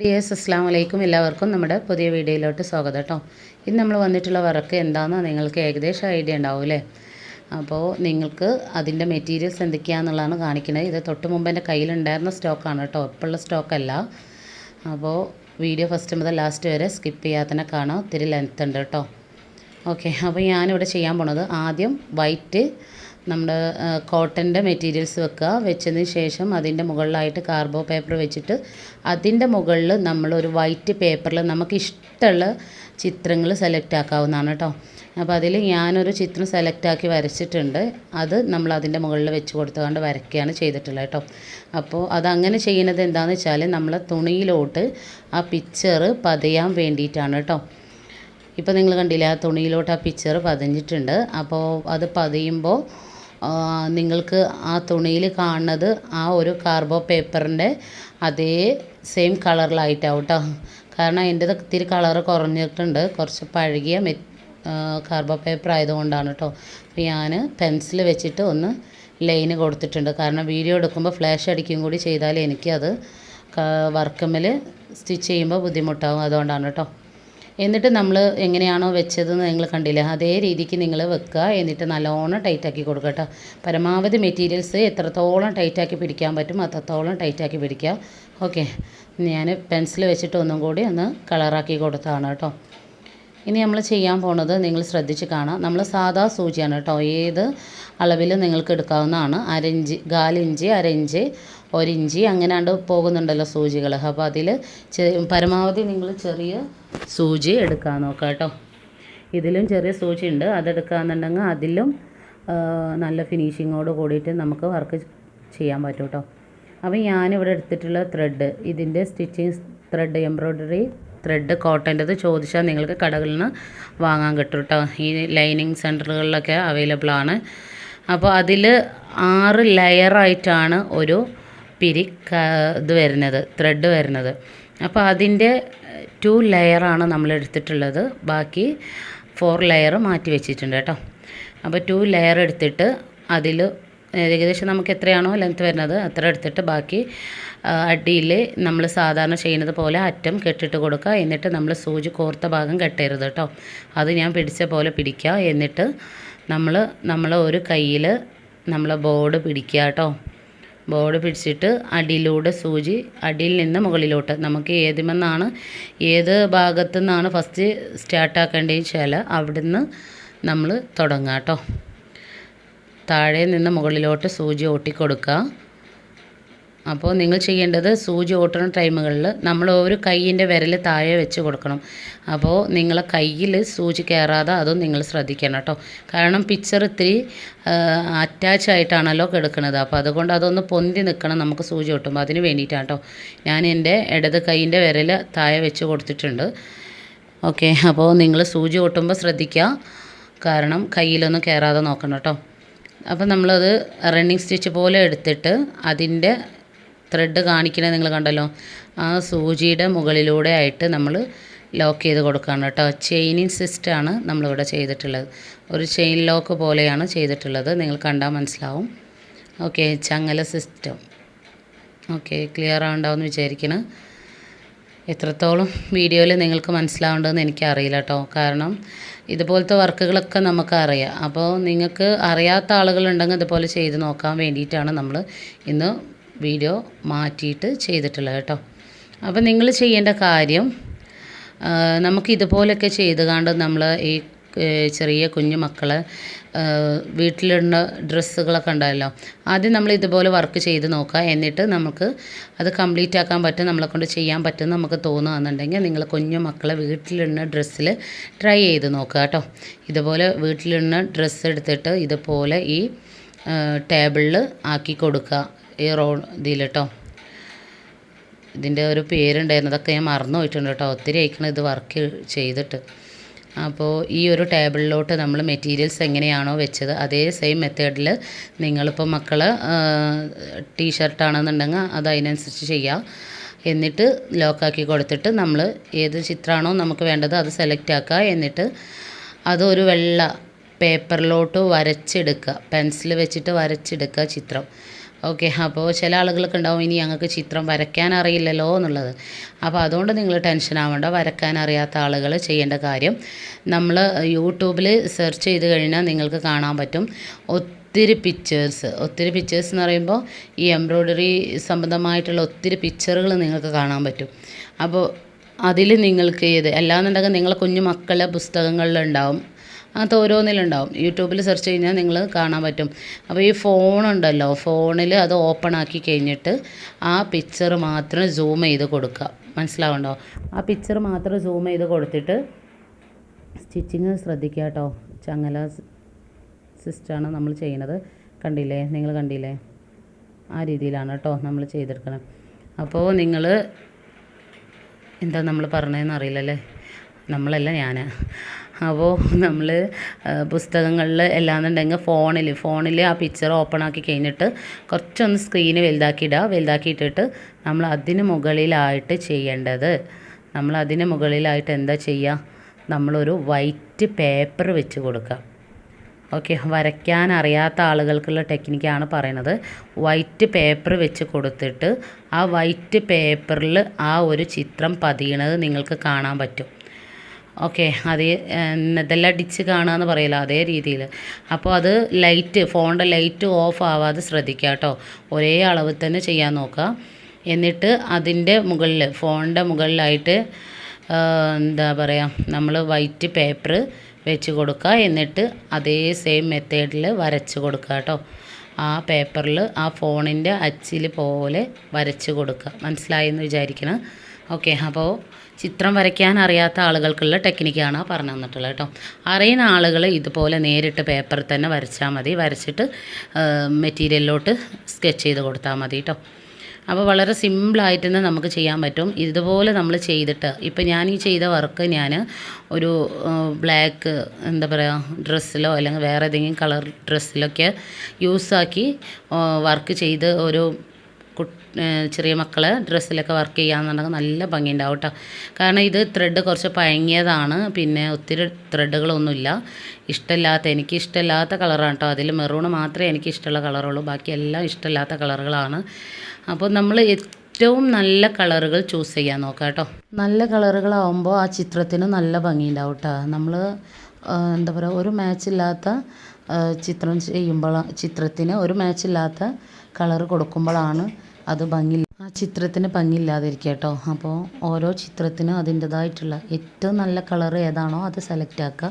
Dears അസ്സാം വലൈക്കും എല്ലാവർക്കും നമ്മുടെ പുതിയ വീഡിയോയിലോട്ട് സ്വാഗതം കേട്ടോ. ഇന്ന് നമ്മൾ വന്നിട്ടുള്ള വർക്ക് എന്താണെന്ന് നിങ്ങൾക്ക് ഏകദേശം ഐഡിയ ഉണ്ടാവും അല്ലേ? അപ്പോൾ നിങ്ങൾക്ക് അതിന്റെ മെറ്റീരിയൽസ് എന്തൊക്കെയാണെന്നുള്ളതാണ് കാണിക്കുന്നത് ഇത് തൊട്ട് മുമ്പ് എന്റെ കയ്യിലുണ്ടായിരുന്ന സ്റ്റോക്കാണ് കേട്ടോ. ഇപ്പോഴുള്ള സ്റ്റോക്കല്ല അപ്പോൾ വീഡിയോ ഫസ്റ്റ് മുതൽ ലാസ്റ്റ് വരെ സ്കിപ്പ് ചെയ്യാതെ തന്നെ കാണാം. ഒത്തിരി ലെങ്ത് ഉണ്ട് കേട്ടോ. ഓക്കെ അപ്പോൾ ഞാനിവിടെ ചെയ്യാൻ പോണത് ആദ്യം വൈറ്റ് നമ്മുടെ കോട്ടന്റെ മെറ്റീരിയൽസ് വെക്കുക വെച്ചതിന് ശേഷം അതിന്റെ മുകളിലായിട്ട് കാർബോ പേപ്പർ വെച്ചിട്ട് അതിന്റെ മുകളിൽ നമ്മളൊരു വൈറ്റ് പേപ്പറിൽ നമുക്ക് ഇഷ്ടമുള്ള ചിത്രങ്ങൾ സെലക്ട് ആക്കാവുന്നതാണ് കേട്ടോ. അപ്പോൾ അതിൽ ഞാനൊരു ചിത്രം സെലക്ട് ആക്കി വരച്ചിട്ടുണ്ട്. അത് നമ്മൾ അതിന്റെ മുകളിൽ വെച്ച് കൊടുത്തുകൊണ്ട് വരയ്ക്കുകയാണ് ചെയ്തിട്ടുള്ളത് കേട്ടോ. അപ്പോൾ അതങ്ങനെ ചെയ്യുന്നത് എന്താണെന്ന് വെച്ചാൽ നമ്മൾ തുണിയിലോട്ട് ആ പിക്ചർ പതയാൻ വേണ്ടിയിട്ടാണ് കേട്ടോ. ഇപ്പോൾ നിങ്ങൾ കണ്ടില്ലേ ആ തുണിയിലോട്ട് ആ പിക്ചർ പതിഞ്ഞിട്ടുണ്ട്. അപ്പോൾ അത് പതിയുമ്പോൾ നിങ്ങൾക്ക് ആ തുണിയിൽ കാണുന്നത് ആ ഒരു കാർബോ പേപ്പറിന്റെ അതേ സെയിം കളറിലായിട്ടാവും കേട്ടോ കാരണം എന്റെത് ഇത്തിരി കളറ് കുറഞ്ഞിട്ടുണ്ട്. കുറച്ച് പഴകിയ മെ കാർബോ പേപ്പർ ആയതുകൊണ്ടാണ് കേട്ടോ അപ്പോൾ ഞാൻ പെൻസിൽ വെച്ചിട്ട് ഒന്ന് ലൈന് കൊടുത്തിട്ടുണ്ട്. കാരണം വീഡിയോ എടുക്കുമ്പോൾ ഫ്ലാഷ് അടിക്കും കൂടി ചെയ്താൽ എനിക്കത് വർക്കമ്മിൽ സ്റ്റിച്ച് ചെയ്യുമ്പോൾ ബുദ്ധിമുട്ടാവും അതുകൊണ്ടാണ് കേട്ടോ എന്നിട്ട് നമ്മൾ എങ്ങനെയാണോ വെച്ചതെന്ന് നിങ്ങൾ കണ്ടില്ലേ? അതേ രീതിക്ക് നിങ്ങൾ വെക്കുക എന്നിട്ട് നല്ലോണം ടൈറ്റാക്കി കൊടുക്കുക കേട്ടോ. പരമാവധി മെറ്റീരിയൽസ് എത്രത്തോളം ടൈറ്റാക്കി പിടിക്കാൻ പറ്റും അത്രത്തോളം ടൈറ്റാക്കി പിടിക്കുക ഓക്കെ ഞാൻ പെൻസിൽ വെച്ചിട്ട് ഒന്നും കൂടി ഒന്ന് കളറാക്കി കൊടുത്തതാണ് കേട്ടോ. ഇനി നമ്മൾ ചെയ്യാൻ പോണത് നിങ്ങൾ ശ്രദ്ധിച്ച് കാണാം. നമ്മൾ സാധാ സൂചിയാണ് കേട്ടോ. ഏത് അളവിൽ നിങ്ങൾക്ക് എടുക്കാവുന്നതാണ്. അരഞ്ച് കാലിഞ്ച് അരഞ്ച് ഒരിഞ്ച് അങ്ങനെയാണ്ട് പോകുന്നുണ്ടല്ലോ സൂചികൾ അപ്പോൾ അതിൽ പരമാവധി നിങ്ങൾ ചെറിയ സൂചി എടുക്കാൻ നോക്കാം കേട്ടോ. ഇതിലും ചെറിയ സൂചി ഉണ്ട്. അതെടുക്കാന്നുണ്ടെങ്കിൽ അതിലും നല്ല ഫിനിഷിങ്ങോട് കൂടിയിട്ട് നമുക്ക് വർക്ക് ചെയ്യാൻ പറ്റും കേട്ടോ. അപ്പോൾ ഞാനിവിടെ എടുത്തിട്ടുള്ള ത്രെഡ് ഇതിന്റെ സ്റ്റിച്ചിങ് ത്രെഡ് എംബ്രോയ്ഡറി ത്രെഡ് കോട്ടന്റെത് ചോദിച്ചാൽ നിങ്ങൾക്ക് കടകളിൽ നിന്ന് വാങ്ങാൻ കിട്ടും കേട്ടോ. ഈ ലൈനിങ് സെന്ററുകളിലൊക്കെ അവൈലബിൾ ആണ്. അപ്പോൾ അതിൽ ആറ് ലെയറായിട്ടാണ് ഒരു പിരി ഇത് വരുന്നത് ത്രെഡ് വരുന്നത്. അപ്പോൾ അതിന്റെ ടു ലെയറാണ് നമ്മൾ എടുത്തിട്ടുള്ളത്. ബാക്കി ഫോർ ലെയർ മാറ്റി വെച്ചിട്ടുണ്ട് കേട്ടോ. അപ്പോൾ ടു ലെയർ എടുത്തിട്ട് അതിൽ ഏകദേശം നമുക്ക് എത്രയാണോ ലെങ്ത് വരുന്നത് അത്ര എടുത്തിട്ട് ബാക്കി അടിയിൽ നമ്മൾ സാധാരണ ചെയ്യുന്നത് പോലെ അറ്റം കെട്ടിട്ട് കൊടുക്കുക. എന്നിട്ട് നമ്മൾ സൂചി കോർത്ത ഭാഗം കെട്ടരുത് കേട്ടോ. അത് ഞാൻ പിടിച്ച പോലെ പിടിക്കുക. എന്നിട്ട് നമ്മൾ നമ്മൾ ഒരു കയ്യിൽ നമ്മൾ ബോർഡ് പിടിക്കുക കേട്ടോ. ബോർഡ് പിടിച്ചിട്ട് അടിയിലൂടെ സൂചി അടിയിൽ നിന്ന് മുകളിലോട്ട്. നമുക്ക് ഏതിമെന്നാണ് ഏത് ഭാഗത്തു നിന്നാണ് ഫസ്റ്റ് സ്റ്റാർട്ടാക്കേണ്ടത് വെച്ചാൽ അവിടുന്ന് നമ്മൾ തുടങ്ങാം കേട്ടോ. താഴെ നിന്ന് മുകളിലോട്ട് സൂചി ഓട്ടിക്കൊടുക്കുക അപ്പോൾ നിങ്ങൾ ചെയ്യേണ്ടത് സൂചി ഓട്ടുന്ന ടൈമുകളിൽ നമ്മൾ ഒരു കൈയിന്റെ വിരൽ താഴെ വെച്ച് കൊടുക്കണം. അപ്പോൾ നിങ്ങളെ കയ്യിൽ സൂചി കയറാതെ അതും നിങ്ങൾ ശ്രദ്ധിക്കണം കേട്ടോ. കാരണം പിക്ചർ ഇത്തിരി അറ്റാച്ച് ആയിട്ടാണല്ലോ കിടക്കുന്നത്. അപ്പോൾ അതുകൊണ്ട് അതൊന്ന് പൊന്തി നിൽക്കണം നമുക്ക് സൂചി ഓട്ടുമ്പോൾ അതിന് വേണ്ടിയിട്ടാണ് കേട്ടോ. ഞാൻ എന്റെ ഇടത് കൈയിന്റെ വിരൽ താഴെ വെച്ച് കൊടുത്തിട്ടുണ്ട്. ഓക്കെ അപ്പോൾ നിങ്ങൾ സൂചി ഓട്ടുമ്പോൾ ശ്രദ്ധിക്കുക. കാരണം കയ്യിലൊന്നും കയറാതെ നോക്കണം കേട്ടോ. അപ്പോൾ നമ്മളത് റണ്ണിങ് സ്റ്റിച്ച് പോലെ എടുത്തിട്ട് അതിന്റെ ത്രെഡ് കാണിക്കണേ നിങ്ങൾ കണ്ടല്ലോ? ആ സൂചിയുടെ മുകളിലൂടെ ആയിട്ട് നമ്മൾ ലോക്ക് ചെയ്ത് കൊടുക്കുകയാണ് കേട്ടോ. ചെയിനിങ് സിസ്റ്റമാണ് നമ്മളിവിടെ ചെയ്തിട്ടുള്ളത്. ഒരു ചെയിൻ ലോക്ക് പോലെയാണ് ചെയ്തിട്ടുള്ളത്. നിങ്ങൾ കണ്ടാൽ മനസ്സിലാവും. ഓക്കെ ചങ്ങല സിസ്റ്റം ഓക്കെ ക്ലിയർ ആവുണ്ടാവുമെന്ന് വിചാരിക്കണം. എത്രത്തോളം വീഡിയോയിൽ നിങ്ങൾക്ക് മനസ്സിലാവേണ്ടതെന്ന് എനിക്കറിയില്ല കേട്ടോ. കാരണം ഇതുപോലത്തെ വർക്കുകളൊക്കെ നമുക്കറിയാം. അപ്പോൾ നിങ്ങൾക്ക് അറിയാത്ത ആളുകളുണ്ടെങ്കിൽ ഇതുപോലെ ചെയ്ത് നോക്കാൻ വേണ്ടിയിട്ടാണ് നമ്മൾ ഇന്ന് വീഡിയോ മാറ്റിയിട്ട് ചെയ്തിട്ടുള്ളത് കേട്ടോ. അപ്പോൾ നിങ്ങൾ ചെയ്യേണ്ട കാര്യം നമുക്ക് ഇതുപോലൊക്കെ ചെയ്ത് കണ്ട് നമ്മൾ ഈ ചെറിയ കുഞ്ഞു മക്കളെ വീട്ടിലിടുന്ന ഡ്രസ്സുകളൊക്കെ ഉണ്ടല്ലോ ആദ്യം നമ്മൾ ഇതുപോലെ വർക്ക് ചെയ്ത് നോക്കുക. എന്നിട്ട് നമുക്ക് അത് കംപ്ലീറ്റ് ആക്കാൻ പറ്റും നമ്മളെ കൊണ്ട് ചെയ്യാൻ പറ്റും നമുക്ക് തോന്നുകയെന്നുണ്ടെങ്കിൽ നിങ്ങൾ കുഞ്ഞു മക്കളെ വീട്ടിലിടുന്ന ഡ്രസ്സിൽ ട്രൈ ചെയ്ത് നോക്കുക കേട്ടോ. ഇതുപോലെ വീട്ടിലിടുന്ന ഡ്രസ്സ് എടുത്തിട്ട് ഇതുപോലെ ഈ ടേബിളിൽ ആക്കി കൊടുക്കുക. ഈ റോ ഇതിൽ കേട്ടോ ഇതിന്റെ ഒരു പേരുണ്ടായിരുന്നു. അതൊക്കെ ഞാൻ മറന്നു പോയിട്ടുണ്ട് കേട്ടോ ഒത്തിരി അയക്കണം ഇത് വർക്ക് ചെയ്തിട്ട്. അപ്പോൾ ഈ ഒരു ടേബിളിലോട്ട് നമ്മൾ മെറ്റീരിയൽസ് എങ്ങനെയാണോ വെച്ചത് അതേ സെയിം മെത്തേഡിൽ നിങ്ങളിപ്പോൾ മക്കൾ ടീഷർട്ടാണെന്നുണ്ടെങ്കിൽ അത് അതിനനുസരിച്ച് ചെയ്യുക എന്നിട്ട് ലോക്കാക്കി കൊടുത്തിട്ട് നമ്മൾ ഏത് ചിത്രമാണോ നമുക്ക് വേണ്ടത് അത് സെലക്ട് ആക്കുക. എന്നിട്ട് അതൊരു വെള്ള പേപ്പറിലോട്ട് വരച്ചെടുക്കുക. പെൻസിൽ വെച്ചിട്ട് വരച്ചെടുക്കുക ചിത്രം. ഓക്കെ അപ്പോൾ ചില ആളുകൾക്ക് ഉണ്ടാവും ഇനി ഞങ്ങൾക്ക് ചിത്രം വരയ്ക്കാൻ അറിയില്ലല്ലോ എന്നുള്ളത്. അപ്പോൾ അതുകൊണ്ട് നിങ്ങൾ ടെൻഷൻ ആവേണ്ട വരയ്ക്കാൻ അറിയാത്ത ആളുകൾ ചെയ്യേണ്ട കാര്യം നമ്മൾ യൂട്യൂബിൽ സെർച്ച് ചെയ്ത് കഴിഞ്ഞാൽ നിങ്ങൾക്ക് കാണാൻ പറ്റും. ഒത്തിരി പിക്ചേഴ്സ് ഒത്തിരി പിക്ചേഴ്സ് എന്ന് പറയുമ്പോൾ ഈ എംബ്രോയ്ഡറി സംബന്ധമായിട്ടുള്ള ഒത്തിരി പിക്ചറുകൾ നിങ്ങൾക്ക് കാണാൻ പറ്റും. അപ്പോൾ അതിൽ നിങ്ങൾക്ക് ഏത് അല്ലാന്നുണ്ടെങ്കിൽ നിങ്ങളെ കുഞ്ഞു മക്കളെ പുസ്തകങ്ങളിലുണ്ടാവും അങ്ങനത്തെ ഓരോന്നിലുണ്ടാവും. യൂട്യൂബിൽ സെർച്ച് കഴിഞ്ഞാൽ നിങ്ങൾ കാണാൻ പറ്റും. അപ്പോൾ ഈ ഫോണുണ്ടല്ലോ ഫോണിൽ അത് ഓപ്പൺ ആക്കി കഴിഞ്ഞിട്ട് ആ പിക്ചർ മാത്രം സൂം ചെയ്ത് കൊടുക്കുക. മനസ്സിലാവുണ്ടോ? ആ പിക്ചർ മാത്രം സൂം ചെയ്ത് കൊടുത്തിട്ട് സ്റ്റിച്ചിങ് ശ്രദ്ധിക്കുക കേട്ടോ. ചങ്ങല സിസ്റ്റാണ് നമ്മൾ ചെയ്യണത്. കണ്ടില്ലേ? നിങ്ങൾ കണ്ടില്ലേ? ആ രീതിയിലാണ് കേട്ടോ നമ്മൾ ചെയ്തെടുക്കണം അപ്പോൾ നിങ്ങൾ എന്താ നമ്മൾ പറഞ്ഞതെന്ന് അറിയില്ലല്ലേ? നമ്മളല്ല ഞാൻ അപ്പോൾ നമ്മൾ പുസ്തകങ്ങളിൽ എല്ലാന്നുണ്ടെങ്കിൽ ഫോണിൽ ഫോണിൽ ആ പിക്ചർ ഓപ്പൺ ആക്കി കഴിഞ്ഞിട്ട് കുറച്ചൊന്ന് സ്ക്രീന് വലുതാക്കിയിടുക വലുതാക്കിയിട്ടിട്ട് നമ്മൾ അതിന് മുകളിലായിട്ട് ചെയ്യേണ്ടത്. നമ്മൾ അതിന് മുകളിലായിട്ട് എന്താ ചെയ്യുക നമ്മളൊരു വൈറ്റ് പേപ്പർ വെച്ച് കൊടുക്കുക. ഓക്കെ വരയ്ക്കാൻ അറിയാത്ത ആളുകൾക്കുള്ള ടെക്നിക്കാണ് പറയുന്നത് വൈറ്റ് പേപ്പർ വെച്ച് കൊടുത്തിട്ട് ആ വൈറ്റ് പേപ്പറിൽ ആ ഒരു ചിത്രം പതിയണത് നിങ്ങൾക്ക് കാണാൻ പറ്റും. ഓക്കെ അതേ ഇതെല്ലാം അടിച്ച് കാണുക എന്ന് പറയില്ല അതേ രീതിയിൽ അപ്പോൾ അത് ലൈറ്റ് ഫോണിന്റെ ലൈറ്റ് ഓഫ് ആവാതെ ശ്രദ്ധിക്കുക കേട്ടോ. ഒരേ അളവിൽ തന്നെ ചെയ്യാൻ നോക്കുക. എന്നിട്ട് അതിന്റെ മുകളിൽ ഫോണിന്റെ മുകളിലായിട്ട് എന്താ പറയുക നമ്മൾ വൈറ്റ് പേപ്പർ വെച്ച് കൊടുക്കുക. എന്നിട്ട് അതേ സെയിം മെത്തേഡിൽ വരച്ച് കൊടുക്കുക കേട്ടോ. ആ പേപ്പറിൽ ആ ഫോണിന്റെ അച്ചിൽ പോലെ വരച്ച് കൊടുക്കുക. മനസ്സിലായെന്ന് വിചാരിക്കണം? ഓക്കെ അപ്പോൾ ചിത്രം വരയ്ക്കാൻ അറിയാത്ത ആളുകൾക്കുള്ള ടെക്നിക്കാണ് പറഞ്ഞു തന്നിട്ടുള്ളത് കേട്ടോ. അറിയുന്ന ആളുകൾ ഇതുപോലെ നേരിട്ട് പേപ്പറിൽ തന്നെ വരച്ചാൽ മതി. വരച്ചിട്ട് മെറ്റീരിയലിലോട്ട് സ്കെച്ച് ചെയ്ത് കൊടുത്താൽ മതി കേട്ടോ. അപ്പോൾ വളരെ സിമ്പിളായിട്ട് തന്നെ നമുക്ക് ചെയ്യാൻ പറ്റും. ഇതുപോലെ നമ്മൾ ചെയ്തിട്ട് ഇപ്പം ഞാൻ ഈ ചെയ്ത വർക്ക് ഞാൻ ഒരു ബ്ലാക്ക് എന്താ പറയുക ഡ്രസ്സിലോ അല്ലെങ്കിൽ വേറെ ഏതെങ്കിലും കളർ ഡ്രസ്സിലൊക്കെ യൂസാക്കി വർക്ക് ചെയ്ത് ഒരു ചെറിയ മക്കൾ ഡ്രസ്സിലൊക്കെ വർക്ക് ചെയ്യാന്നുണ്ടെങ്കിൽ നല്ല ഭംഗിയുണ്ടാവും കേട്ടോ കാരണം ഇത് ത്രെഡ് കുറച്ച് പഴങ്ങിയതാണ്. പിന്നെ ഒത്തിരി ത്രെഡുകളൊന്നുമില്ല ഇഷ്ടമില്ലാത്ത എനിക്ക് ഇഷ്ടമില്ലാത്ത കളറാണ് കേട്ടോ അതിൽ മെറൂൺ മാത്രമേ എനിക്ക് ഇഷ്ടമുള്ള കളറുള്ളൂ ബാക്കി എല്ലാം ഇഷ്ടമില്ലാത്ത കളറുകളാണ് അപ്പോൾ നമ്മൾ ഏറ്റവും നല്ല കളറുകൾ ചൂസ് ചെയ്യാൻ നോക്കാം കേട്ടോ നല്ല കളറുകളാവുമ്പോൾ ആ ചിത്രത്തിന് നല്ല ഭംഗിയുണ്ടാവും കേട്ടോ നമ്മൾ എന്താ പറയുക ഒരു മാച്ചില്ലാത്ത ചിത്രം ചെയ്യുമ്പോൾ ചിത്രത്തിന് ഒരു മാച്ചില്ലാത്ത കളർ കൊടുക്കുമ്പോഴാണ് അത് ഭംഗി ആ ചിത്രത്തിന് ഭംഗിയില്ലാതിരിക്കുക കേട്ടോ അപ്പോൾ ഓരോ ചിത്രത്തിനും അതിന്റെതായിട്ടുള്ള ഏറ്റവും നല്ല കളർ ഏതാണോ അത് സെലക്ട് ആക്കുക.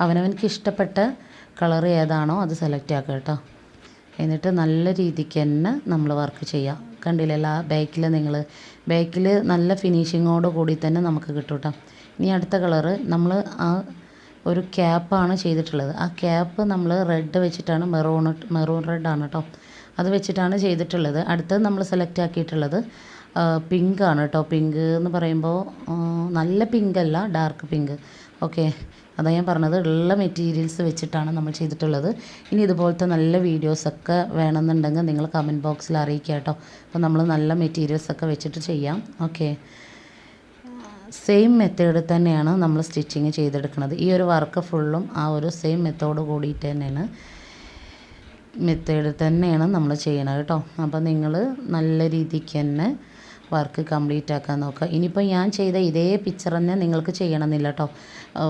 അവനവനക്ക് ഇഷ്ടപ്പെട്ട കളർ ഏതാണോ അത് സെലക്ട് ആക്കുക കേട്ടോ. എന്നിട്ട് നല്ല രീതിക്ക് തന്നെ നമ്മൾ വർക്ക് ചെയ്യുക കണ്ടില്ലേ ആ ബാക്കിൽ നിങ്ങൾ ബാക്കിൽ നല്ല ഫിനിഷിങ്ങോട് കൂടി തന്നെ നമുക്ക് കിട്ടും കേട്ടോ. ഇനി അടുത്ത കളറ് നമ്മൾ ആ ഒരു ക്യാപ്പാണ് ചെയ്തിട്ടുള്ളത്. ആ ക്യാപ്പ് നമ്മൾ റെഡ് വെച്ചിട്ടാണ് മെറൂൺ മെറൂൺ ആണ് കേട്ടോ. അത് വെച്ചിട്ടാണ് ചെയ്തിട്ടുള്ളത്. അടുത്തത് നമ്മൾ സെലക്ട് ആക്കിയിട്ടുള്ളത് പിങ്ക് ആണ് കേട്ടോ. പിങ്ക് എന്ന് പറയുമ്പോൾ നല്ല പിങ്ക് അല്ല ഡാർക്ക് പിങ്ക് ഓക്കെ അതാ ഞാൻ പറഞ്ഞത്. ഉള്ള മെറ്റീരിയൽസ് വെച്ചിട്ടാണ് നമ്മൾ ചെയ്തിട്ടുള്ളത്. ഇനി ഇതുപോലത്തെ നല്ല വീഡിയോസൊക്കെ വേണമെന്നുണ്ടെങ്കിൽ നിങ്ങൾ കമന്റ് ബോക്സിൽ അറിയിക്കുക കേട്ടോ. അപ്പോൾ നമ്മൾ നല്ല മെറ്റീരിയൽസൊക്കെ വെച്ചിട്ട് ചെയ്യാം. ഓക്കെ സെയിം മെത്തേഡ് തന്നെയാണ് നമ്മൾ സ്റ്റിച്ചിങ് ചെയ്തെടുക്കുന്നത്. ഈ ഒരു വർക്ക് ഫുള്ളും ആ ഒരു സെയിം മെത്തേഡ് കൂടിയിട്ട് തന്നെയാണ് മെത്തേഡ് തന്നെയാണ് നമ്മൾ ചെയ്യണത് കേട്ടോ. അപ്പോൾ നിങ്ങൾ നല്ല രീതിക്ക് തന്നെ വർക്ക് കംപ്ലീറ്റ് ആക്കാൻ നോക്കുക. ഇനിയിപ്പോൾ ഞാൻ ചെയ്ത ഇതേ പിക്ചർ തന്നെ നിങ്ങൾക്ക് ചെയ്യണമെന്നില്ല കേട്ടോ.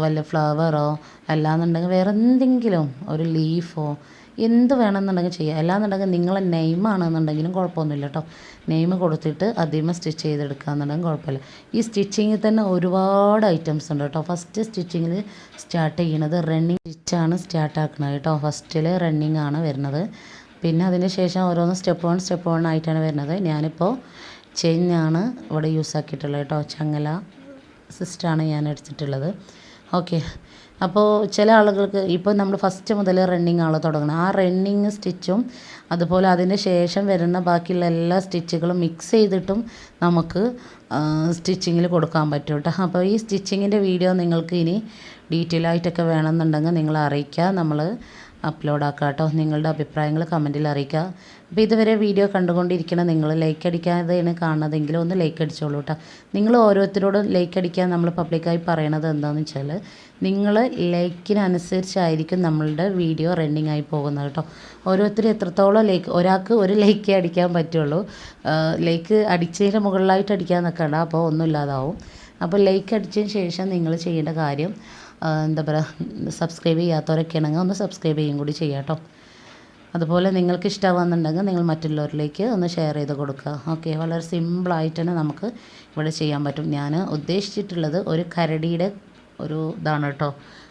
വല്ല ഫ്ലവറോ അല്ലാന്നുണ്ടെങ്കിൽ വേറെ എന്തെങ്കിലും ഒരു ലീഫോ എന്ത് വേണമെന്നുണ്ടെങ്കിൽ ചെയ്യുക അല്ലാന്നുണ്ടെങ്കിൽ നിങ്ങളെ നെയിമാണെന്നുണ്ടെങ്കിലും കുഴപ്പമൊന്നുമില്ല കേട്ടോ. നെയിം കൊടുത്തിട്ട് അതിമ സ്റ്റിച്ച് ചെയ്തെടുക്കുക എന്നുണ്ടെങ്കിൽ കുഴപ്പമില്ല. ഈ സ്റ്റിച്ചിങ്ങിൽ തന്നെ ഒരുപാട് ഐറ്റംസ് ഉണ്ട് കേട്ടോ. ഫസ്റ്റ് സ്റ്റിച്ചിങ്ങിൽ സ്റ്റാർട്ട് ചെയ്യണത് റണ്ണിങ് സ്റ്റിച്ചാണ് സ്റ്റാർട്ട് ആക്കുന്നത് കേട്ടോ. ഫസ്റ്റിൽ റണ്ണിങ് ആണ് വരുന്നത്. പിന്നെ അതിന് ശേഷം ഓരോന്ന് സ്റ്റെപ്പ് വൺ സ്റ്റെപ്പ് വൺ ആയിട്ടാണ് വരുന്നത്. ഞാനിപ്പോൾ ചെയിനാണ് ഇവിടെ യൂസ് ആക്കിയിട്ടുള്ളത് കേട്ടോ. ചങ്ങല സിസ്റ്റാണ് ഞാൻ എടുത്തിട്ടുള്ളത്. ഓക്കെ. അപ്പോൾ ചില ആളുകൾക്ക് ഇപ്പോൾ നമ്മൾ ഫസ്റ്റ് മുതൽ റണ്ണിങ് ആൾ തുടങ്ങണം ആ റണ്ണിങ് സ്റ്റിച്ചും അതുപോലെ അതിന് ശേഷം വരുന്ന ബാക്കിയുള്ള എല്ലാ സ്റ്റിച്ചുകളും മിക്സ് ചെയ്തിട്ടും നമുക്ക് സ്റ്റിച്ചിങ്ങിൽ കൊടുക്കാൻ പറ്റും കേട്ടോ അപ്പോൾ ഈ സ്റ്റിച്ചിങ്ങിന്റെ വീഡിയോ നിങ്ങൾക്ക് ഇനി ഡീറ്റെയിൽ ആയിട്ടൊക്കെ വേണമെന്നുണ്ടെങ്കിൽ നിങ്ങൾ അറിയിക്കുക. നമ്മൾ അപ്ലോഡ് ആക്കാം കേട്ടോ നിങ്ങളുടെ അഭിപ്രായങ്ങൾ കമന്റിൽ അറിയിക്കുക. അപ്പോൾ ഇതുവരെ വീഡിയോ കണ്ടുകൊണ്ടിരിക്കണം നിങ്ങൾ ലൈക്ക് അടിക്കാതെയാണ് കാണുന്നതെങ്കിൽ ഒന്ന് ലൈക്ക് അടിച്ചോളൂ കേട്ടോ നിങ്ങൾ ഓരോരുത്തരോടും ലൈക്ക് അടിക്കാൻ നമ്മൾ പബ്ലിക്കായി പറയണത് എന്താണെന്ന് വെച്ചാൽ നിങ്ങൾ ലൈക്കിനനുസരിച്ചായിരിക്കും നമ്മളുടെ വീഡിയോ റണ്ണിങ് ആയി പോകുന്നത് കേട്ടോ. ഓരോരുത്തർ എത്രത്തോളം ലൈക്ക് ഒരാൾക്ക് ഒരു ലൈക്കേ അടിക്കാൻ പറ്റുള്ളൂ. ലൈക്ക് അടിച്ചതിന് മുകളിലായിട്ട് അടിക്കാൻ നിൽക്കണ്ട അപ്പോൾ ഒന്നും ഇല്ലാതാവും. അപ്പോൾ ലൈക്ക് അടിച്ചതിന് ശേഷം നിങ്ങൾ ചെയ്യേണ്ട കാര്യം എന്താ പറയുക സബ്സ്ക്രൈബ് ചെയ്യാത്തവരൊക്കെ ആണെങ്കിൽ ഒന്ന് സബ്സ്ക്രൈബ് ചെയ്യും കൂടി ചെയ്യാം കേട്ടോ. അതുപോലെ നിങ്ങൾക്ക് ഇഷ്ടമാകുന്നുണ്ടെങ്കിൽ നിങ്ങൾ മറ്റുള്ളവരിലേക്ക് ഒന്ന് ഷെയർ ചെയ്ത് കൊടുക്കുക. ഓക്കെ വളരെ സിമ്പിളായിട്ട് തന്നെ നമുക്ക് ഇവിടെ ചെയ്യാൻ പറ്റും. ഞാൻ ഉദ്ദേശിച്ചിട്ടുള്ളത് ഒരു കരടിയുടെ ഒരു ഇതാണ് കേട്ടോ.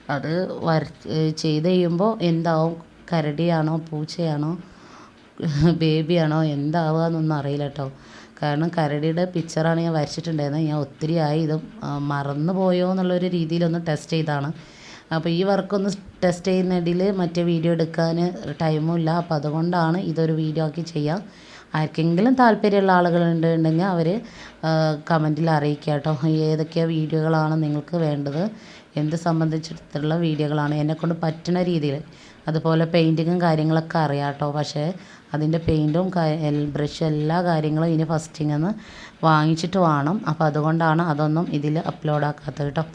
അത് വര ചെയ്ത് കഴിയുമ്പോൾ എന്താവും? കരടിയാണോ? പൂച്ചയാണോ? ബേബിയാണോ? എന്താവുക എന്നൊന്നും അറിയില്ല കേട്ടോ. കാരണം കരടിയുടെ പിക്ചറാണ് ഞാൻ വരച്ചിട്ടുണ്ടായിരുന്നത്. ഞാൻ ഒത്തിരി ആയി ഇത് മറന്നു പോയോ എന്നുള്ളൊരു രീതിയിലൊന്ന് ടെസ്റ്റ് ചെയ്താണ് അപ്പോൾ ഈ വർക്കൊന്ന് ടെസ്റ്റ് ചെയ്യുന്നതിൽ മറ്റേ വീഡിയോ എടുക്കാൻ ടൈമും ഇല്ല. അപ്പോൾ അതുകൊണ്ടാണ് ഇതൊരു വീഡിയോ ആക്കി ചെയ്യാം. ആർക്കെങ്കിലും താല്പര്യമുള്ള ആളുകളുണ്ടെങ്കിൽ അവർ കമന്റിൽ അറിയിക്കുക കേട്ടോ. ഏതൊക്കെ വീഡിയോകളാണ് നിങ്ങൾക്ക് വേണ്ടത്? എന്ത് സംബന്ധിച്ചിടത്തുള്ള വീഡിയോകളാണ്? എന്നെക്കൊണ്ട് പറ്റുന്ന രീതിയിൽ. അതുപോലെ പെയിന്റിങ്ങും കാര്യങ്ങളൊക്കെ അറിയാം കേട്ടോ. പക്ഷേ അതിന്റെ പെയിന്റും ബ്രഷ് എല്ലാ കാര്യങ്ങളും ഇനി ഫസ്റ്റിങ് ഒന്ന് വാങ്ങിച്ചിട്ട് വേണം. അപ്പോൾ അതുകൊണ്ടാണ് അതൊന്നും ഇതിൽ അപ്ലോഡ് ആക്കാത്തത് കേട്ടോ.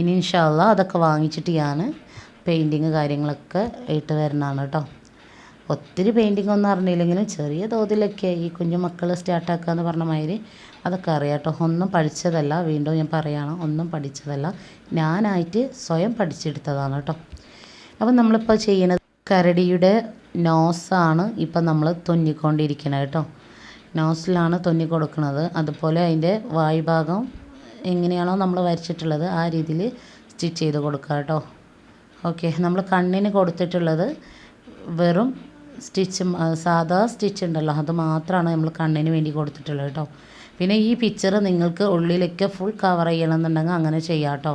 ഇനി ഇൻഷാല്ല അതൊക്കെ വാങ്ങിച്ചിട്ട് ഞാൻ പെയിന്റിങ് കാര്യങ്ങളൊക്കെ ഇട്ട് വരുന്നതാണ് കേട്ടോ. ഒത്തിരി പെയിന്റിങ് ഒന്നും അറിഞ്ഞില്ലെങ്കിലും ചെറിയ തോതിലൊക്കെ ഈ കുഞ്ഞു മക്കൾ സ്റ്റാർട്ടാക്കുക എന്ന് പറഞ്ഞ മാതിരി അതൊക്കെ അറിയാം കേട്ടോ. ഒന്നും പഠിച്ചതല്ല വീണ്ടും ഞാൻ പറയുകയാണ് ഒന്നും പഠിച്ചതല്ല. ഞാനായിട്ട് സ്വയം പഠിച്ചെടുത്തതാണ് കേട്ടോ. അപ്പം നമ്മളിപ്പോൾ ചെയ്യുന്നത് കരടിയുടെ നോസാണ് ഇപ്പം നമ്മൾ തുന്നിക്കൊണ്ടിരിക്കുന്നത് കേട്ടോ. നോസിലാണ് തുന്നി കൊടുക്കുന്നത് അതുപോലെ അതിന്റെ വായ്ഭാഗം എങ്ങനെയാണോ നമ്മൾ വരച്ചിട്ടുള്ളത് ആ രീതിയിൽ സ്റ്റിച്ച് ചെയ്ത് കൊടുക്കുക കേട്ടോ. ഓക്കെ നമ്മൾ കണ്ണിന് കൊടുത്തിട്ടുള്ളത് വെറും സ്റ്റിച്ച് സാധാ സ്റ്റിച്ച് ഉണ്ടല്ലോ അത് മാത്രമാണ് നമ്മൾ കണ്ണിന് വേണ്ടി കൊടുത്തിട്ടുള്ളത് കേട്ടോ പിന്നെ ഈ പിക്ചർ നിങ്ങൾക്ക് ഉള്ളിലൊക്കെ ഫുൾ കവർ ചെയ്യണമെന്നുണ്ടെങ്കിൽ അങ്ങനെ ചെയ്യാം കേട്ടോ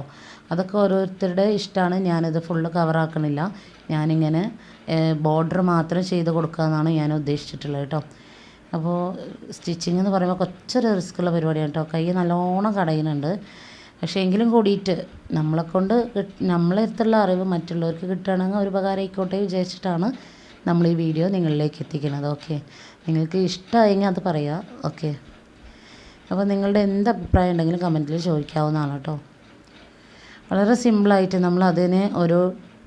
അതൊക്കെ ഓരോരുത്തരുടെ ഇഷ്ടമാണ് ഞാനത് ഫുള്ള് കവറാക്കണില്ല ഞാനിങ്ങനെ ബോർഡർ മാത്രം ചെയ്ത് കൊടുക്കാമെന്നാണ് ഞാൻ ഉദ്ദേശിച്ചിട്ടുള്ളത് കേട്ടോ അപ്പോൾ സ്റ്റിച്ചിങ് എന്ന് പറയുമ്പോൾ കുറച്ചൊരു റിസ്ക്കുള്ള പരിപാടിയാണ് കേട്ടോ കൈ നല്ലോണം കടയുന്നുണ്ട്. പക്ഷേ എങ്കിലും കൂടിയിട്ട് നമ്മളെക്കൊണ്ട് നമ്മളെ അടുത്തുള്ള അറിവ് മറ്റുള്ളവർക്ക് കിട്ടുകയാണെങ്കിൽ ഒരു ഉപകാരം ആയിക്കോട്ടെ വിചാരിച്ചിട്ടാണ് നമ്മൾ ഈ വീഡിയോ നിങ്ങളിലേക്ക് എത്തിക്കുന്നത്. ഓക്കെ നിങ്ങൾക്ക് ഇഷ്ടമായെങ്കിൽ അത് പറയുക ഓക്കെ അപ്പോൾ നിങ്ങളുടെ എന്ത് അഭിപ്രായം ഉണ്ടെങ്കിലും കമന്റിൽ ചോദിക്കാവുന്നതാണ് കേട്ടോ. വളരെ സിമ്പിളായിട്ട് നമ്മൾ അതിന് ഒരു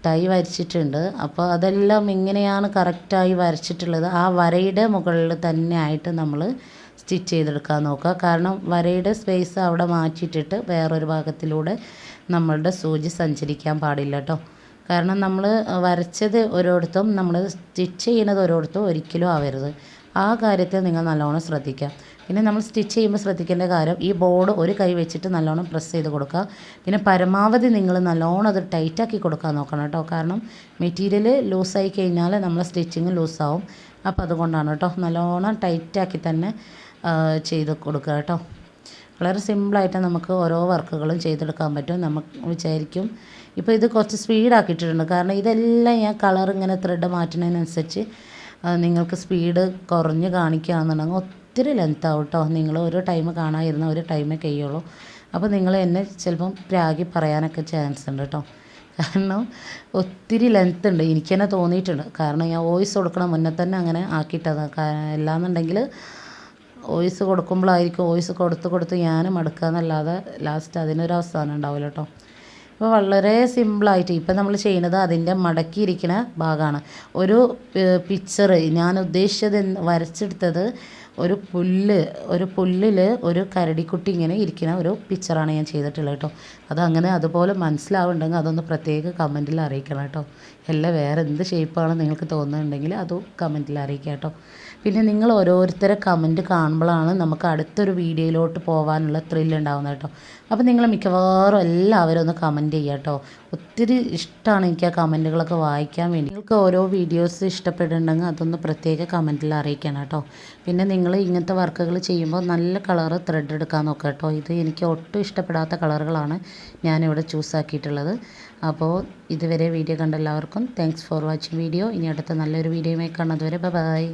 ടൈ വരച്ചിട്ടുണ്ട്. അപ്പോൾ അതെല്ലാം ഇങ്ങനെയാണ് കറക്റ്റായി വരച്ചിട്ടുള്ളത്. ആ വരയുടെ മുകളിൽ തന്നെ ആയിട്ട് നമ്മൾ സ്റ്റിച്ച് ചെയ്തെടുക്കാൻ നോക്കുക. കാരണം വരയുടെ സ്പേസ് അവിടെ മാറ്റിയിട്ടിട്ട് വേറൊരു ഭാഗത്തിലൂടെ നമ്മളുടെ സൂചി സഞ്ചരിക്കാൻ പാടില്ല കേട്ടോ. കാരണം നമ്മൾ വരച്ചത് ഒരിടത്തും നമ്മൾ സ്റ്റിച്ച് ചെയ്യുന്നത് ഒരിടത്തും ഒരിക്കലും ആവരുത്. ആ കാര്യത്തിൽ നിങ്ങൾ നല്ലോണം ശ്രദ്ധിക്കുക. പിന്നെ നമ്മൾ സ്റ്റിച്ച് ചെയ്യുമ്പോൾ ശ്രദ്ധിക്കേണ്ട കാര്യം ഈ ബോർഡ് ഒരു കൈ വെച്ചിട്ട് നല്ലോണം പ്രസ് ചെയ്ത് കൊടുക്കുക. പിന്നെ പരമാവധി നിങ്ങൾ നല്ലോണം അത് ടൈറ്റാക്കി കൊടുക്കാൻ നോക്കണം കേട്ടോ. കാരണം മെറ്റീരിയൽ ലൂസായി കഴിഞ്ഞാൽ നമ്മൾ സ്റ്റിച്ചിങ് ലൂസാവും അപ്പോൾ അതുകൊണ്ടാണ് കേട്ടോ നല്ലോണം ടൈറ്റാക്കി തന്നെ ചെയ്ത് കൊടുക്കുക കേട്ടോ. വളരെ സിമ്പിളായിട്ട് നമുക്ക് ഓരോ വർക്കുകളും ചെയ്തെടുക്കാൻ പറ്റും. നമുക്ക് വിചാരിക്കും. ഇപ്പോൾ ഇത് കുറച്ച് സ്പീഡാക്കിയിട്ടുണ്ട് കാരണം ഇതെല്ലാം ഞാൻ കളർ ഇങ്ങനെ ത്രെഡ് മാറ്റുന്നതിനനുസരിച്ച് നിങ്ങൾക്ക് സ്പീഡ് കുറഞ്ഞ് കാണിക്കുകയാണെന്നുണ്ടെങ്കിൽ ഒത്തിരി ലെങ്ത് ആവും കേട്ടോ നിങ്ങൾ ഒരു ടൈം കാണാതിരുന്ന ഒരു ടൈമേ കഴിയുള്ളൂ. അപ്പോൾ നിങ്ങൾ എന്നെ ചിലപ്പം പ്രാഗി പറയാനൊക്കെ ചാൻസ് ഉണ്ട് കേട്ടോ കാരണം ഒത്തിരി ലെങ്ത് ഉണ്ട്. എനിക്ക് തന്നെ തോന്നിയിട്ടുണ്ട്. കാരണം ഞാൻ വോയിസ് കൊടുക്കണ മുന്നേ തന്നെ അങ്ങനെ ആക്കിയിട്ടതാണ് അല്ലാന്നുണ്ടെങ്കിൽ വോയിസ് കൊടുക്കുമ്പോഴായിരിക്കും വോയിസ് കൊടുത്ത് കൊടുത്ത് ഞാനും മടുക്കുക ലാസ്റ്റ് അതിനൊരു അവസാനം ഉണ്ടാവില്ല കേട്ടോ അപ്പോൾ വളരെ സിമ്പിളായിട്ട് ഇപ്പം നമ്മൾ ചെയ്യുന്നത് അതിന്റെ മടക്കിയിരിക്കുന്ന ഭാഗമാണ് ഒരു പിക്ചർ ഞാൻ ഉദ്ദേശിച്ചത് വരച്ചെടുത്തത് ഒരു പുല്ല് ഒരു പുല്ലിൽ ഒരു കരടിക്കുട്ടി ഇങ്ങനെ ഇരിക്കുന്ന ഒരു പിക്ചറാണ് ഞാൻ ചെയ്തിട്ടുള്ളത് കേട്ടോ അങ്ങനെ അതുപോലെ മനസ്സിലാവുന്നുണ്ടെങ്കിൽ അതൊന്ന് പ്രത്യേക കമന്റിൽ അറിയിക്കണം കേട്ടോ എല്ലാം വേറെ എന്ത് ഷേപ്പാണ് നിങ്ങൾക്ക് തോന്നുന്നുണ്ടെങ്കിൽ അതും കമന്റിൽ അറിയിക്കാം കേട്ടോ പിന്നെ നിങ്ങൾ ഓരോരുത്തരെ കമന്റ് കാണുമ്പോഴാണ് നമുക്ക് അടുത്തൊരു വീഡിയോയിലോട്ട് പോകാനുള്ള ത്രില്ല് ഉണ്ടാകുന്നത് കേട്ടോ. അപ്പോൾ നിങ്ങൾ മിക്കവാറും എല്ലാവരും ഒന്ന് കമന്റ് ചെയ്യുക കേട്ടോ. ഒത്തിരി ഇഷ്ടമാണ് എനിക്ക് ആ കമന്റുകളൊക്കെ വായിക്കാൻ വേണ്ടി. നിങ്ങൾക്ക് ഓരോ വീഡിയോസ് ഇഷ്ടപ്പെടുന്നുണ്ടെങ്കിൽ അതൊന്ന് പ്രത്യേക കമന്റിൽ അറിയിക്കണം കേട്ടോ. പിന്നെ നിങ്ങൾ ഇങ്ങനത്തെ വർക്കുകൾ ചെയ്യുമ്പോൾ നല്ല കളറ് ത്രെഡ് എടുക്കാൻ നോക്കുക കേട്ടോ. ഇത് എനിക്ക് ഒട്ടും ഇഷ്ടപ്പെടാത്ത കളറുകളാണ് ഞാനിവിടെ ചൂസ് ആക്കിയിട്ടുള്ളത്. അപ്പോൾ ഇതുവരെ വീഡിയോ കണ്ട എല്ലാവർക്കും താങ്ക്സ് ഫോർ വാച്ചിങ് വീഡിയോ ഇനി അടുത്ത നല്ലൊരു വീഡിയോയുമായി കാണുന്നതുവരെ ബൈ